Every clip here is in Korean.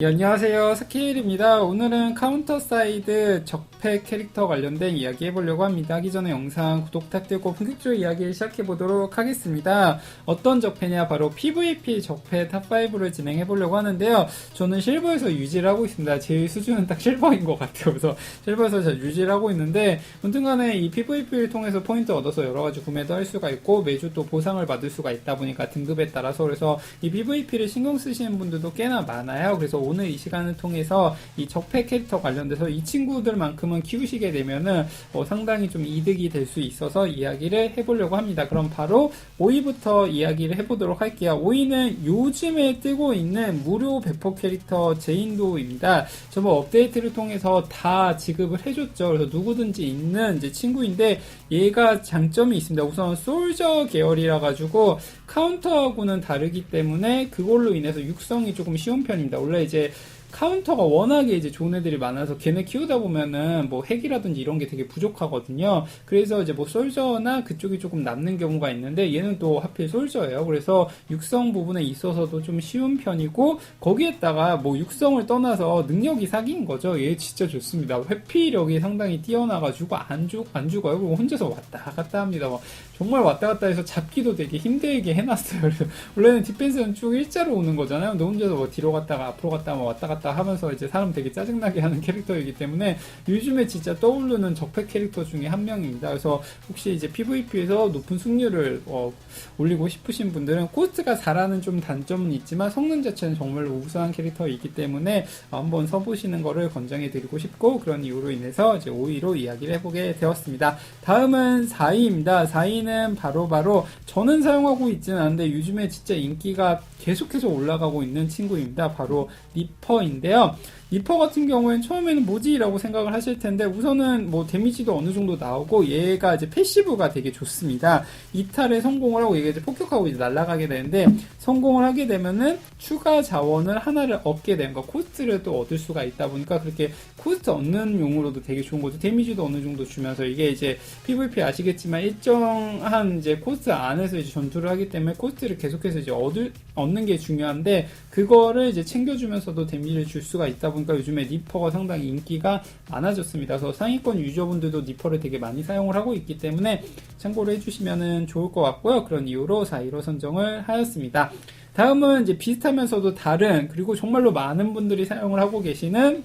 예, 안녕하세요. 스케일입니다. 오늘은 카운터 사이드 적폐 캐릭터 관련된 이야기 해보려고 합니다. 하기 전에 영상 구독 부탁드리고 본격적으로 이야기 시작해보도록 하겠습니다. 어떤 적폐냐? 바로 PVP 적폐 탑5를 진행해보려고 하는데요. 저는 실버에서 유지를 하고 있습니다. 제일 수준은 딱 실버인 것 같아요. 그래서 실버에서 잘 유지를 하고 있는데, 아무튼 간에 이 PVP를 통해서 포인트 얻어서 여러 가지 구매도 할 수가 있고, 매주 또 보상을 받을 수가 있다 보니까 등급에 따라서 그래서 이 PVP를 신경 쓰시는 분들도 꽤나 많아요. 그래서 오늘 이 시간을 통해서 이 적폐 캐릭터 관련돼서 이 친구들만큼은 키우시게 되면은 어, 상당히 좀 이득이 될 수 있어서 이야기를 해보려고 합니다. 그럼 바로 5위부터 이야기를 해보도록 할게요. 5위는 요즘에 뜨고 있는 무료 배포 캐릭터 제인도입니다. 저번 업데이트를 통해서 다 지급을 해줬죠. 그래서 누구든지 있는 이제 친구인데 얘가 장점이 있습니다. 우선 솔저 계열이라 가지고 카운터하고는 다르기 때문에 그걸로 인해서 육성이 조금 쉬운 편입니다. 원래 이제 카운터가 워낙에 이제 좋은 애들이 많아서 걔네 키우다 보면은 뭐 핵이라든지 이런 게 되게 부족하거든요. 그래서 이제 뭐 솔저나 그쪽이 조금 남는 경우가 있는데 얘는 또 하필 솔저예요. 그래서 육성 부분에 있어서도 좀 쉬운 편이고 거기에다가 뭐 육성을 떠나서 능력이 사기인 거죠. 얘 진짜 좋습니다. 회피력이 상당히 뛰어나가지고 안, 죽, 안 죽어요. 그리고 혼자서 왔다 갔다 합니다. 막 정말 왔다 갔다 해서 잡기도 되게 힘들게 해놨어요. 원래는 디펜스는 쭉 일자로 오는 거잖아요. 근데 혼자서 뭐 뒤로 갔다가 앞으로 갔다가 뭐 왔다 갔다 하면서 이제 사람 되게 짜증나게 하는 캐릭터이기 때문에 요즘에 진짜 떠오르는 적폐 캐릭터 중에 한 명입니다. 그래서 혹시 이제 PVP에서 높은 승률을 어, 올리고 싶으신 분들은 코스트가 잘하는 좀 단점은 있지만 성능 자체는 정말로 우수한 캐릭터이기 때문에 한번 써보시는 거를 권장해 드리고 싶고 그런 이유로 인해서 이제 5위로 이야기를 해보게 되었습니다. 다음은 4위입니다. 4위는 바로바로 저는 사용하고 있지는 않은데 요즘에 진짜 인기가 계속해서 올라가고 있는 친구입니다. 바로 리퍼 인데요. 리퍼 같은 경우에는 처음에는 뭐지라고 생각을 하실 텐데 우선은 뭐 데미지도 어느 정도 나오고 얘가 이제 패시브가 되게 좋습니다. 이탈에 성공을 하고 얘가 이제 폭격하고 이제 날아가게 되는데 성공을 하게 되면은 추가 자원을 하나를 얻게 되는 거 코스트를 또 얻을 수가 있다 보니까 그렇게 코스트 얻는 용으로도 되게 좋은 거죠. 데미지도 어느 정도 주면서 이게 이제 PVP 아시겠지만 일정한 이제 코스트 안에서 이제 전투를 하기 때문에 코스트를 계속해서 이제 얻을 얻는 게 중요한데 그거를 이제 챙겨주면서도 데미지를 줄 수가 있다 보니까 요즘에 니퍼가 상당히 인기가 많아졌습니다. 그래서 상위권 유저분들도 니퍼를 되게 많이 사용을 하고 있기 때문에 참고를 해주시면 좋을 것 같고요. 그런 이유로 4위로 선정을 하였습니다. 다음은 이제 비슷하면서도 다른 그리고 정말로 많은 분들이 사용을 하고 계시는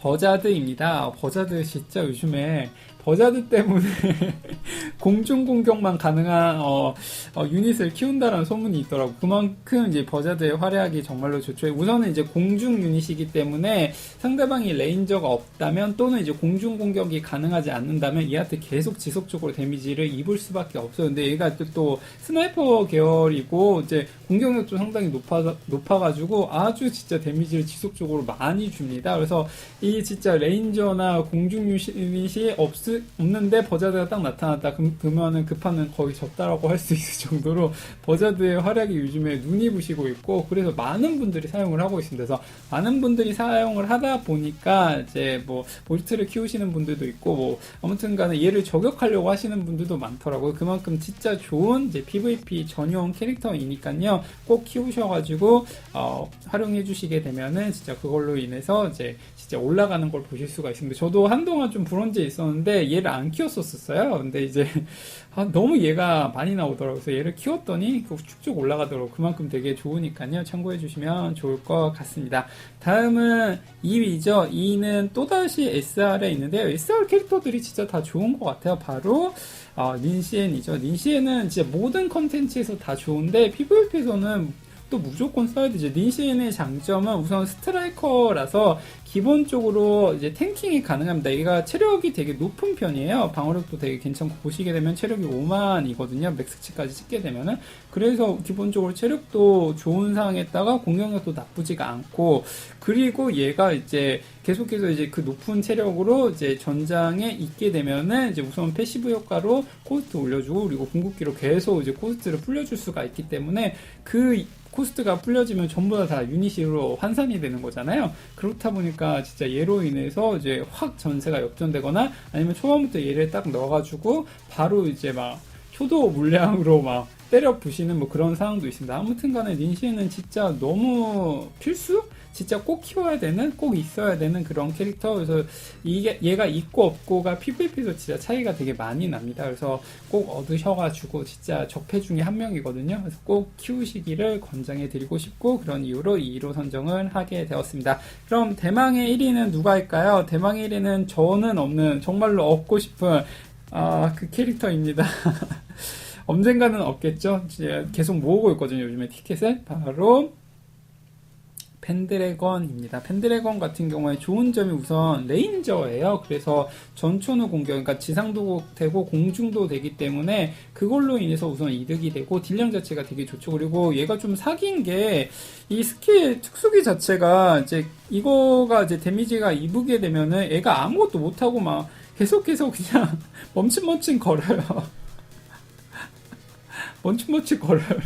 버자드입니다. 버자드 진짜 요즘에 버자드 때문에 공중 공격만 가능한 어, 어, 유닛을 키운다라는 소문이 있더라고. 그만큼 이제 버자드의 활약이 정말로 좋죠. 우선은 이제 공중 유닛이기 때문에 상대방이 레인저가 없다면 또는 이제 공중 공격이 가능하지 않는다면 얘한테 계속 지속적으로 데미지를 입을 수밖에 없어요. 근데 얘가 또, 또 스나이퍼 계열이고 이제 공격력도 상당히 높아 높아가지고 아주 진짜 데미지를 지속적으로 많이 줍니다. 그래서 이 진짜 레인저나 공중 유닛이 없 없는데 버자드가 딱 나타났다. 그, 그러면은 그 판은 거의 졌다라고 할 수 있을 정도로 버자드의 활약이 요즘에 눈이 부시고 있고 그래서 많은 분들이 사용을 하고 있습니다. 그래서 많은 분들이 사용을 하다 보니까 이제 뭐 볼트를 키우시는 분들도 있고 뭐 아무튼간에 얘를 저격하려고 하시는 분들도 많더라고요. 그만큼 진짜 좋은 이제 PVP 전용 캐릭터이니까요. 꼭 키우셔가지고 어, 활용해 주시게 되면은 진짜 그걸로 인해서 이제 진짜 올라가는 걸 보실 수가 있습니다. 저도 한동안 좀 브론즈에 있었는데 얘를 안 키웠었어요. 근데 이제 아, 너무 얘가 많이 나오더라고요. 그래서 얘를 키웠더니 쭉쭉 올라가더라고요. 그만큼 되게 좋으니까요. 참고해 주시면 좋을 것 같습니다. 다음은 2위죠. 2위는 또다시 SR에 있는데요. SR 캐릭터들이 진짜 다 좋은 것 같아요. 바로 어, 닌시엔이죠. 닌시엔은 진짜 모든 컨텐츠에서 다 좋은데 PVP에서는 또 무조건 써야 되죠. 닌시엔의 장점은 우선 스트라이커라서 기본적으로 이제 탱킹이 가능합니다. 얘가 체력이 되게 높은 편이에요. 방어력도 되게 괜찮고 보시게 되면 체력이 5만이거든요. 맥스치까지 찍게 되면은. 그래서 기본적으로 체력도 좋은 상황에다가 공격력도 나쁘지가 않고 그리고 얘가 이제 계속해서 이제 그 높은 체력으로 이제 전장에 있게 되면은 이제 우선 패시브 효과로 코스트 올려주고 그리고 궁극기로 계속 이제 코스트를 풀려줄 수가 있기 때문에 그 코스트가 풀려지면 전부 다, 다 유닛으로 환산이 되는 거잖아요. 그렇다 보니까 진짜 얘로 인해서 이제 확 전세가 역전되거나 아니면 초반부터 얘를 딱 넣어가지고 바로 이제 막 효도 물량으로 막 때려 부시는 뭐 그런 상황도 있습니다. 아무튼 간에 닌시에는 진짜 너무 필수? 진짜 꼭 키워야 되는 꼭 있어야 되는 그런 캐릭터 그래서 이게 얘가 있고 없고가 PVP도 진짜 차이가 되게 많이 납니다. 그래서 꼭 얻으셔가지고 진짜 적폐 중에 한 명이거든요. 그래서 꼭 키우시기를 권장해 드리고 싶고 그런 이유로 2위로 선정을 하게 되었습니다. 그럼 대망의 1위는 누가 할까요? 대망의 1위는 저는 없는 정말로 얻고 싶은 아, 그 캐릭터입니다. 언젠가는 없겠죠? 계속 모으고 있거든요. 요즘에 티켓을. 바로 펜드래건입니다. 펜드래건 같은 경우에 좋은 점이 우선 레인저예요. 그래서 전초는 공격, 그러니까 지상도 되고 공중도 되기 때문에 그걸로 인해서 우선 이득이 되고 딜량 자체가 되게 좋죠. 그리고 얘가 좀 사기인 게 이 스킬 특수기 자체가 이제 이거가 이제 데미지가 입으게 되면은 얘가 아무것도 못하고 막 계속 계속 그냥 멈칫멈칫 걸어요. 멈칫멈칫 걸어요.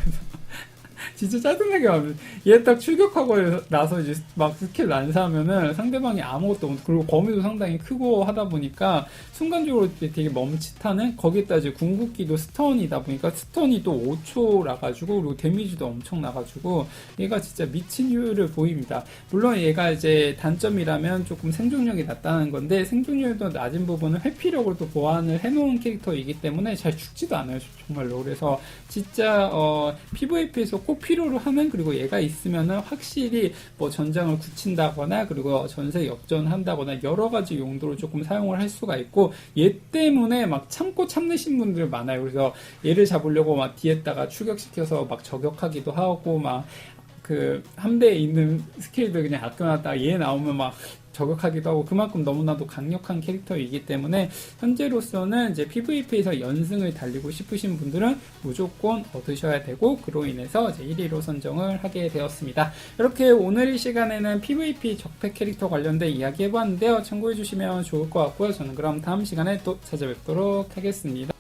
진짜 짜증나게 하면 얘 딱 출격하고 나서 이제 막 스킬 난사하면은 상대방이 아무것도 못 그리고 범위도 상당히 크고 하다 보니까 순간적으로 되게 멈칫하는 거기다 이제 궁극기도 스턴이다 보니까 스턴이 또 5초 나가지고 그리고 데미지도 엄청 나 가지고 얘가 진짜 미친 효율을 보입니다. 물론 얘가 이제 단점이라면 조금 생존력이 낮다는 건데 생존력도 낮은 부분은 회피력을 또 보완을 해놓은 캐릭터이기 때문에 잘 죽지도 않아요 정말로 그래서 진짜 어, PVP에서 꼭 필요로 하는 그리고 얘가 있으면은 확실히 뭐 전장을 굳힌다거나 그리고 전세 역전한다거나 여러 가지 용도로 조금 사용을 할 수가 있고 얘 때문에 막 참고 참으신 분들 많아요. 그래서 얘를 잡으려고 막 뒤에다가 추격시켜서 막 저격하기도 하고 막 그 함대에 있는 스킬들 그냥 아껴놨다가 얘 나오면 막 저격하기도 하고 그만큼 너무나도 강력한 캐릭터이기 때문에 현재로서는 이제 PVP에서 연승을 달리고 싶으신 분들은 무조건 얻으셔야 되고 그로 인해서 이제 1위로 선정을 하게 되었습니다. 이렇게 오늘 이 시간에는 PVP 적폐 캐릭터 관련된 이야기 해봤는데요. 참고해 주시면 좋을 것 같고요. 저는 그럼 다음 시간에 또 찾아뵙도록 하겠습니다.